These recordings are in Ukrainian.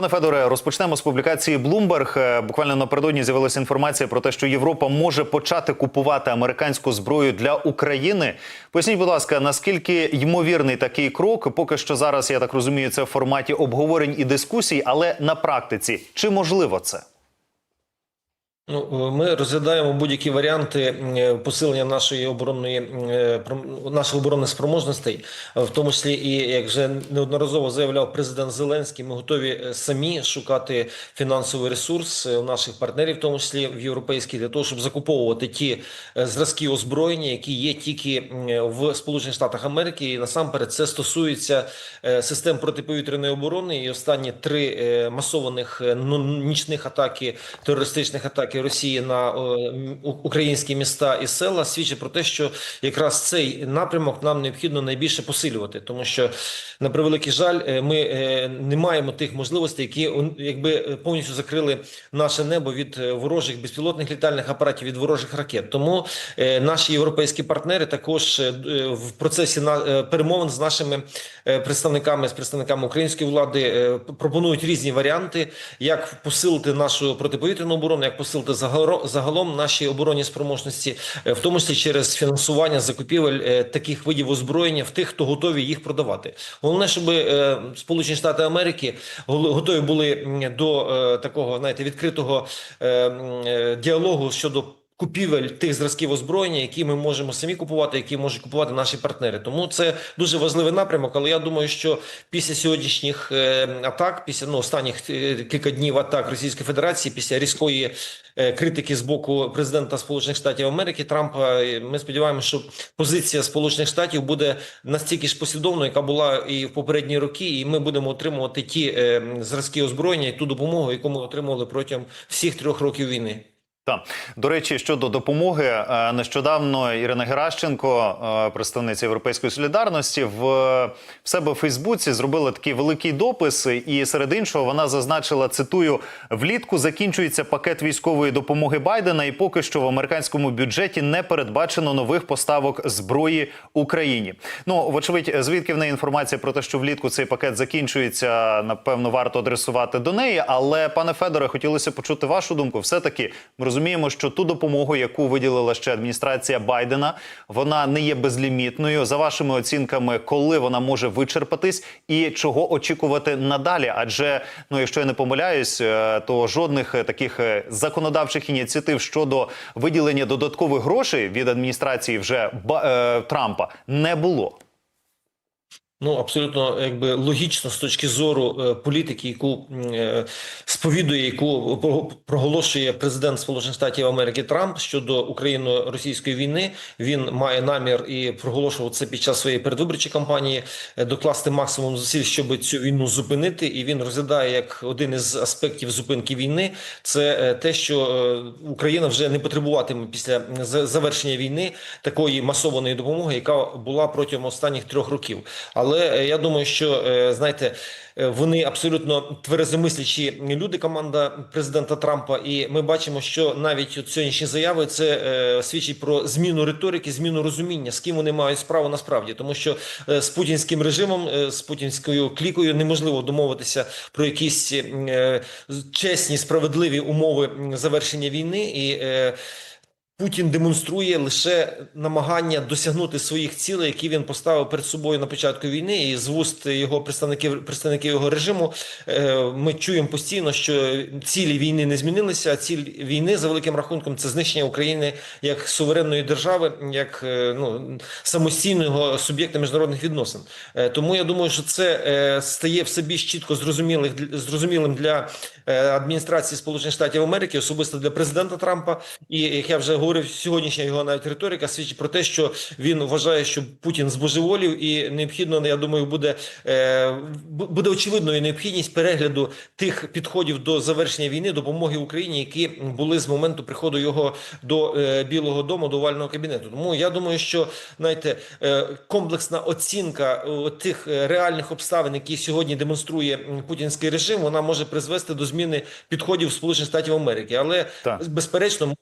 Пане Федоре, розпочнемо з публікації Bloomberg. Е, Буквально напередодні з'явилася інформація про те, що Європа може почати купувати американську зброю для України. Поясніть, будь ласка, наскільки ймовірний такий крок? Поки що зараз я так розумію, це в форматі обговорень і дискусій, але на практиці чи можливо це? Ну, ми розглядаємо будь-які варіанти е, посилення нашої оборонної е, наших оборонних спроможностей, в тому числі і як вже неодноразово заявляв президент Зеленський, ми готові е, самі шукати фінансовий ресурс у наших партнерів, в тому числі в європейських, для того, щоб закуповувати ті зразки озброєння, які є тільки в Сполучених Штатах Америки. І насамперед це стосується систем протиповітряної оборони. І останні три масованих ну, нічних атаки, терористичних атаки Росії на е, українські міста і села свідчить про те, що якраз цей напрямок нам необхідно найбільше посилювати, тому що на превеликий жаль, е, ми е, не маємо тих можливостей, які якби повністю закрили наше небо від ворожих безпілотних літальних апаратів, від ворожих ракет. Тому наші європейські партнери також в процесі перемовин з нашими представниками з представниками української влади пропонують різні варіанти, як посилити нашу протиповітряну оборону, як посилити загалом, загалом наші оборонні спроможності, е, в тому числі через фінансування закупівель е, таких видів озброєння в тих, хто готові їх продавати. Головне, щоб е, Сполучені Штати Америки готові були до такого, знаєте, відкритого діалогу щодо. Купівель тих зразків озброєння, які ми можемо самі купувати, які можуть купувати наші партнери. Тому це дуже важливий напрямок. Але я думаю, що після сьогоднішніх е, атак, після ну останніх е, кілька днів атак Російської Федерації, після різкої е, критики з боку президента Сполучених Штатів Америки Трампа, ми сподіваємося, що позиція Сполучених Штатів буде настільки ж послідовною, яка була і в попередні роки, і ми будемо отримувати ті зразки озброєння і ту допомогу, яку ми отримували протягом всіх трьох років війни. Так. До речі, щодо допомоги, е, нещодавно Ірина Геращенко, е, представниця Європейської солідарності, в, в себе в Фейсбуці зробила такий великий допис, і серед іншого вона зазначила: цитую: влітку закінчується пакет військової допомоги Байдена, і поки що в американському бюджеті не передбачено нових поставок зброї Україні. Ну, вочевидь, звідки в неї інформація про те, що влітку цей пакет закінчується, напевно, варто адресувати до неї. Але, пане Федоре, хотілося почути вашу думку. Все таки розуміємо, що ту допомогу, яку виділила ще адміністрація Байдена, вона не є безлімітною. За вашими оцінками, коли вона може вичерпатись, і чого очікувати надалі? Адже ну, якщо я не помиляюсь, е, то жодних е, таких е, законодавчих ініціатив щодо виділення додаткових грошей від адміністрації вже Трампа не було. Ну абсолютно якби логічно з точки зору е, політики, яку е, сповідує, яку проголошує президент Сполучених Штатів Америки Трамп щодо україно-російської війни. Він має намір і проголошував це під час своєї передвиборчої кампанії е, докласти максимум зусиль, щоб цю війну зупинити. І він розглядає як один із аспектів зупинки війни. Це те, що Україна вже не потребуватиме після завершення війни такої масованої допомоги, яка була протягом останніх трьох років. Але е, я думаю, що е, знаєте, е, вони абсолютно тверезомислячі люди, команда президента Трампа, і ми бачимо, що навіть от сьогоднішні заяви це свідчить про зміну риторики, зміну розуміння, з ким вони мають справу насправді, тому що з путінським режимом, з путінською клікою неможливо домовитися про якісь чесні, справедливі умови завершення війни і. Путін демонструє лише намагання досягнути своїх цілей, які він поставив перед собою на початку війни, і з вуст його представників представників його режиму е, ми чуємо постійно, що цілі війни не змінилися. А ціль війни за великим рахунком це знищення України як суверенної держави, як е, ну самостійного суб'єкта міжнародних відносин. Е, Тому я думаю, що це стає все більш чітко зрозумілих зрозумілим для адміністрації Сполучених Штатів Америки, особисто для президента Трампа. І як я вже говорив, сьогоднішня його навіть риторика свідчить про те, що він вважає, що Путін збожеволів, і необхідно, я думаю, буде, е, буде очевидною необхідність перегляду тих підходів до завершення війни, допомоги Україні, які були з моменту приходу його до е, Білого Дому, до овального кабінету. Тому я думаю, що знаєте, е, комплексна оцінка тих реальних обставин, які сьогодні демонструє путінський режим, вона може призвести до зміни підходів Сполучених Штатів Америки, але Так. безперечно.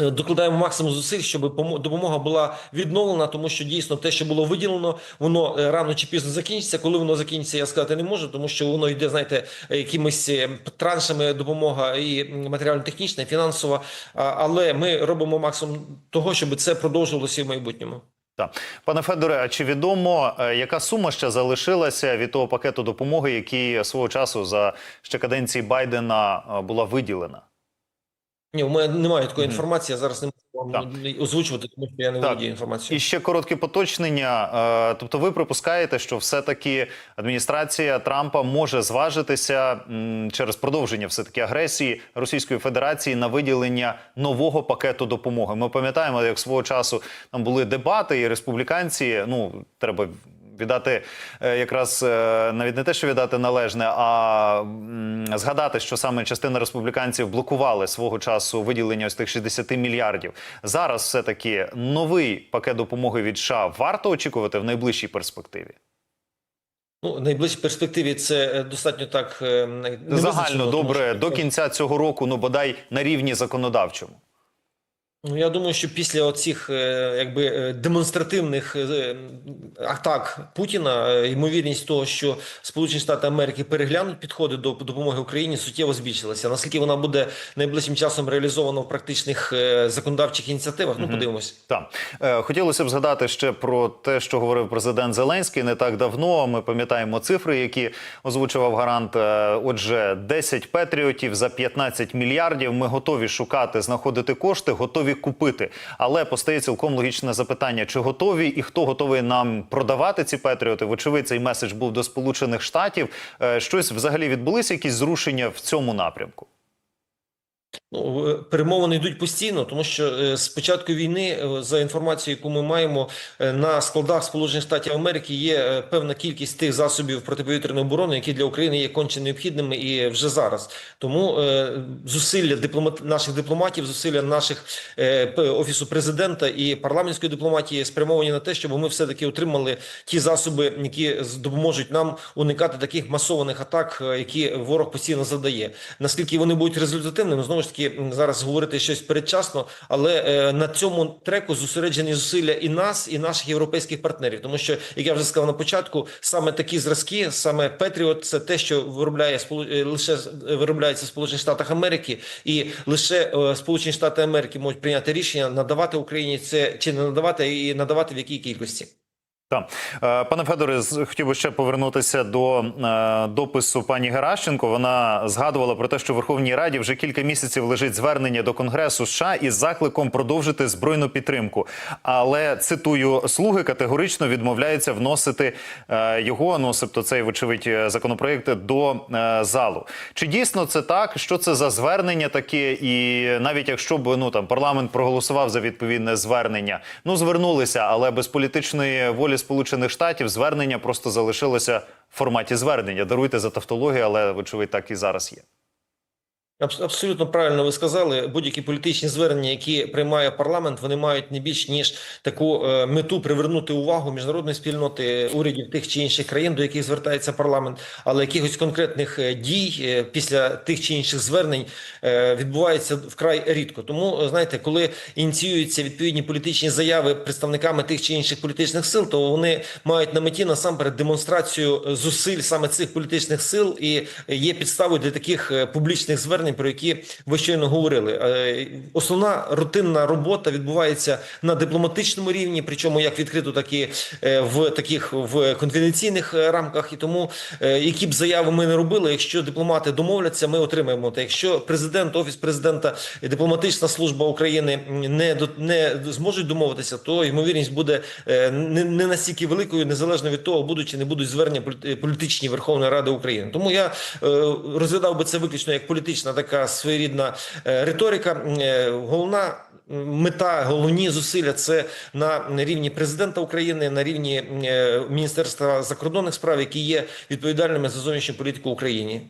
Е, Докладаємо максимум зусиль, щоб допомога була відновлена, тому що дійсно те, що було виділено, воно е, рано чи пізно закінчиться. Коли воно закінчиться, я сказати не можу, тому що воно йде, знаєте, якимись е, траншами допомога і матеріально-технічна, і фінансова. Але ми робимо максимум того, щоб це продовжувалося в майбутньому. Так. Пане Федоре, а чи відомо, яка сума ще залишилася від того пакету допомоги, який свого часу за ще каденції Байдена була виділена? Ні, у мене немає такої інформації. Я зараз не можу Так. озвучувати, тому що я не володію інформацією. І ще коротке поточнення. Е, Тобто, ви припускаєте, що все-таки адміністрація Трампа може зважитися через продовження все таки агресії Російської Федерації на виділення нового пакету допомоги. Ми пам'ятаємо, як свого часу там були дебати, і республіканці ну треба. Віддати е, якраз е, навіть не те, що віддати належне, а згадати, що саме частина республіканців блокували свого часу виділення ось тих 60 мільярдів. Зараз все таки новий пакет допомоги від США варто очікувати в найближчій перспективі. Ну, найближчій перспективі це е, достатньо так Загально добре до кінця цього року, ну бодай на рівні законодавчому. Ну, я думаю, що після оцих е, якби е, демонстративних е, атак Путіна ймовірність того, що Сполучені Штати Америки переглянуть підходи до допомоги Україні, суттєво збільшилася. Наскільки вона буде найближчим часом реалізована в практичних законодавчих ініціативах? Ну, подивимось. Так хотілося б згадати ще про те, що говорив президент Зеленський не так давно. Ми пам'ятаємо цифри, які озвучував гарант. Отже, 10 патріотів за 15 мільярдів. Ми готові шукати, знаходити кошти, готові купити. Але постає цілком логічне запитання: чи готові і хто готовий нам продавати ці патріоти? Вочевидь, цей меседж був до Сполучених Штатів. Е, Щось взагалі відбулися якісь зрушення в цьому напрямку. Ну, перемовини йдуть постійно, тому що е, з початку війни, е, за інформацією, яку ми маємо е, на складах Сполучених Штатів Америки, є певна кількість тих засобів протиповітряної оборони, які для України є конче необхідними і вже зараз. Тому зусилля дипломат наших дипломатів, зусилля наших офісу президента і парламентської дипломатії спрямовані на те, щоб ми все таки отримали ті засоби, які допоможуть нам уникати таких масованих атак, які ворог постійно завдає. Наскільки вони будуть результативними, знову ж таки м, зараз говорити щось передчасно, але е, на цьому треку зосереджені зусилля і нас, і наших європейських партнерів, тому що як я вже сказав на початку, саме такі зразки, саме Петріот, це те, що виробляє е, лише е, виробляється в Сполучених Штатах Америки, і лише Сполучені Штати Америки можуть прийняти рішення надавати Україні це чи не надавати, і надавати в якій кількості. Так. Е, Пане Федоре, хотів би ще повернутися до е, допису пані Геращенко. Вона згадувала про те, що в Верховній Раді вже кілька місяців лежить звернення до Конгресу США із закликом продовжити збройну підтримку. Але цитую, слуги категорично відмовляються вносити е, його, ну себто цей вочевидь законопроект до залу. Чи дійсно це так? Що це за звернення таке? І навіть якщо б ну там парламент проголосував за відповідне звернення, ну звернулися, але без політичної волі Сполучених Штатів звернення просто залишилося в форматі звернення. Даруйте за тавтологію, але вочевидь так і зараз є. Абс- Абсолютно правильно ви сказали. Будь-які політичні звернення, які приймає парламент, вони мають не більш ніж таку е, мету привернути увагу міжнародної спільноти урядів тих чи інших країн, до яких звертається парламент, але якихось конкретних е, дій е, після тих чи інших звернень відбувається вкрай рідко. Тому знаєте, коли ініціюються відповідні політичні заяви представниками тих чи інших політичних сил, то вони мають на меті насамперед демонстрацію зусиль саме цих політичних сил, і є підставою для таких публічних звернень, про які ви щойно говорили. Е, Основна рутинна робота відбувається на дипломатичному рівні, причому як відкрито, так і е, в таких в конфіденційних е, рамках. І тому які б заяви ми не робили, якщо дипломати домовляться, ми отримаємо. Та якщо президент, офіс президента і дипломатична служба України не не зможуть домовитися, то ймовірність буде не, не настільки великою, незалежно від того, будуть чи не будуть звернення полі- політичні Верховної Ради України. Тому я розглядав би це виключно як політична така своєрідна е, риторика. Е, Головна мета, головні зусилля це на рівні президента України, на рівні е, Міністерства закордонних справ, які є відповідальними за зовнішню політику. Е,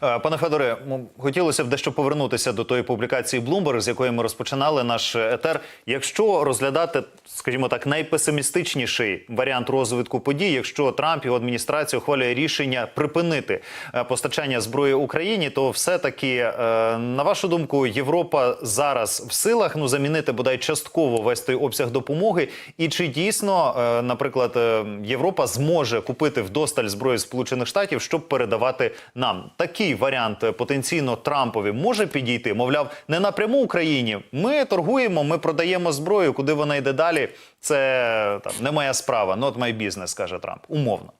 Пане Федоре, хотілося б дещо повернутися до тої публікації Bloomberg, з якої ми розпочинали наш етер. Якщо розглядати, скажімо так, найпесимістичніший варіант розвитку подій, якщо Трамп і його адміністрація ухвалює рішення припинити е, постачання зброї Україні, то все-таки, е, на вашу думку, Європа зараз в силах ну замінити бодай частково весь той обсяг допомоги, і чи дійсно, е, наприклад, е, Європа зможе купити вдосталь зброї Сполучених Штатів, щоб передавати нам такий варіант потенційно Трампові може підійти? Мовляв, не напряму Україні. Ми торгуємо, ми продаємо зброю. Куди вона йде далі? Це там не моя справа, not my business, каже Трамп. Умовно.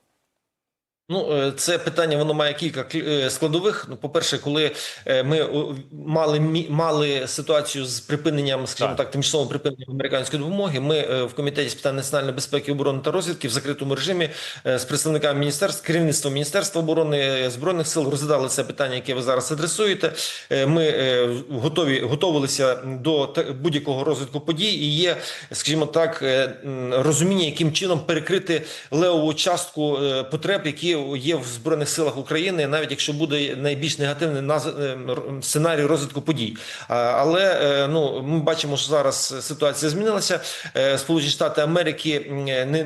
Ну, е, це питання воно має кілька е, складових. Ну, по-перше, коли е, ми мали мали ситуацію з припиненням, скажімо Так. тимчасовим припиненням американської допомоги, ми в комітеті з питань національної безпеки, оборони та розвідки в закритому режимі з представниками міністерств, керівництвом міністерства оборони збройних сил розглядали це питання, яке ви зараз адресуєте. Ми готові готувалися до будь-якого розвитку подій. І є, скажімо так, розуміння, яким чином перекрити левову частку потреб, які є в збройних силах України, навіть якщо буде найбільш негативний е, сценарій розвитку подій. Але е, ну ми бачимо, що зараз ситуація змінилася. Е, Сполучені Штати Америки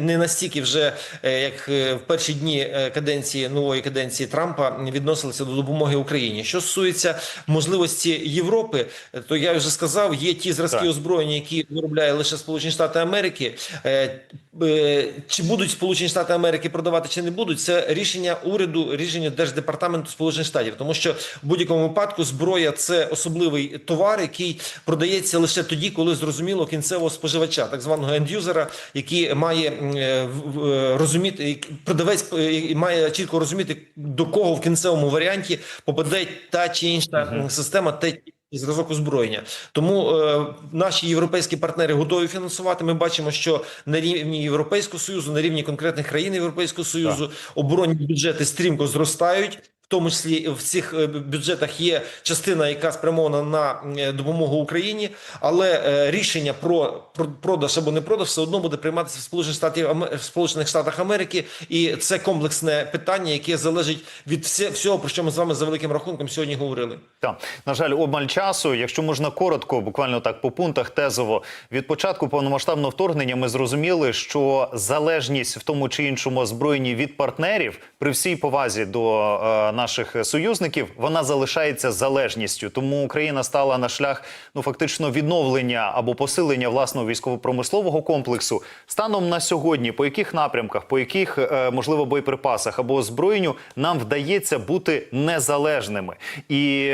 не, настільки вже як в перші дні каденції нової каденції Трампа відносилися до допомоги Україні. Що стосується можливості Європи, то я вже сказав, є ті зразки Так. озброєння, які виробляє лише Сполучені Штати Америки. Чи будуть Сполучені Штати Америки продавати, чи не будуть, це рішення уряду, рішення держдепартаменту Сполучених Штатів, тому що в будь-якому випадку зброя це особливий товар, який продається лише тоді, коли зрозуміло кінцевого споживача, так званого ендюзера, який має е, е, розуміти, продавець е, має чітко розуміти до кого в кінцевому варіанті попаде та чи інша система, те і зразок озброєння. Тому е, наші європейські партнери готові фінансувати. Ми бачимо, що на рівні Європейського союзу, на рівні конкретних країн Європейського союзу, оборонні бюджети стрімко зростають. В тому числі в цих е, бюджетах є частина, яка спрямована на е, допомогу Україні, але е, рішення про про- продаж або не продаж все одно буде прийматися в Сполучених Штатів в Сполучених Штатах Америки, і це комплексне питання, яке залежить від всього, про що ми з вами за великим рахунком сьогодні говорили. Так, на жаль, обмаль часу. Якщо можна коротко, буквально так по пунктах, тезово від початку повномасштабного вторгнення ми зрозуміли, що залежність в тому чи іншому озброєнні від партнерів при всій повазі до наших союзників вона залишається залежністю. Тому Україна стала на шлях ну фактично відновлення або посилення власного військово-промислового комплексу. Станом на сьогодні, по яких напрямках, по яких е, можливо боєприпасах або озброєнню нам вдається бути незалежними, і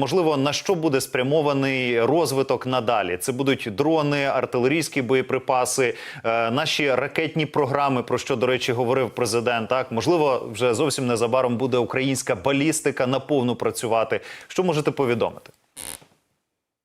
можливо на що буде спрямований розвиток надалі? Це будуть дрони, артилерійські боєприпаси, е, наші ракетні програми, про що до речі говорив президент. Так можливо, вже зовсім незабаром буде українська балістика наповну працювати. Що можете повідомити?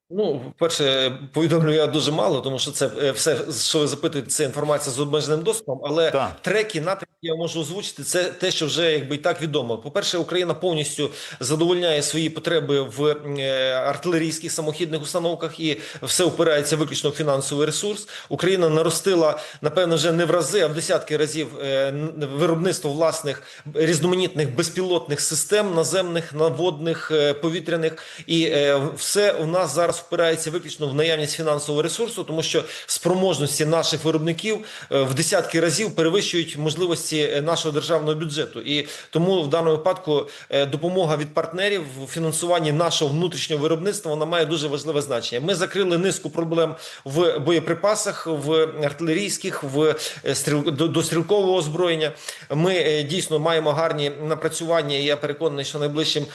Ну, перше, повідомлю я дуже мало, тому що це е, все, що ви запитуєте, це інформація з обмеженим доступом. Але Так. треки напрямки я можу озвучити. Це те, що вже якби і так відомо. По перше, Україна повністю задовольняє свої потреби в е, артилерійських самохідних установках і все опирається виключно в фінансовий ресурс. Україна наростила напевно вже не в рази, а в десятки разів е, виробництво власних різноманітних безпілотних систем наземних, наводних, е, повітряних, і все у нас зараз впирається виключно в наявність фінансового ресурсу, тому що спроможності наших виробників в десятки разів перевищують можливості е, нашого державного бюджету. І тому в даному випадку е, допомога від партнерів в фінансуванні нашого внутрішнього виробництва вона має дуже важливе значення. Ми закрили низку проблем в боєприпасах, в артилерійських, в е, стріл до, стрілкового озброєння. Ми дійсно маємо гарні напрацювання. і Я переконаний, що найближчим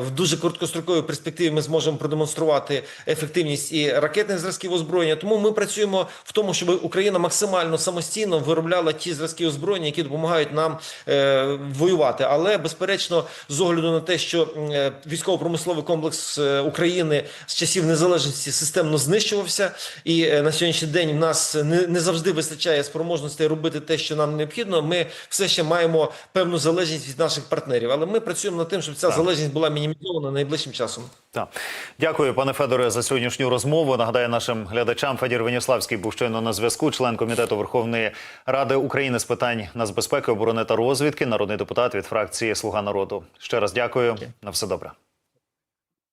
в дуже короткостроковій перспективі ми зможемо продемонструвати ефективність і ракетних зразків озброєння. Тому ми працюємо в тому, щоб Україна максимально самостійно виробляла ті зразки озброєння, які допомагають нам е, воювати. Але безперечно, з огляду на те, що е, військово-промисловий комплекс е, України з часів незалежності системно знищувався, і е, на сьогоднішній день в нас не, не завжди вистачає спроможностей робити те, що нам необхідно. Ми все ще маємо певну залежність від наших партнерів, але ми працюємо над тим, щоб ця залежність була мінімізована найближчим часом. Так. Дякую, пане Федоре, за сьогоднішню розмову. Нагадаю нашим глядачам, Федір Веніславський був щойно на зв'язку, член комітету Верховної Ради України з питань нацбезпеки, оборони та розвідки, народний депутат від фракції Слуга народу. Ще раз дякую. На все добре.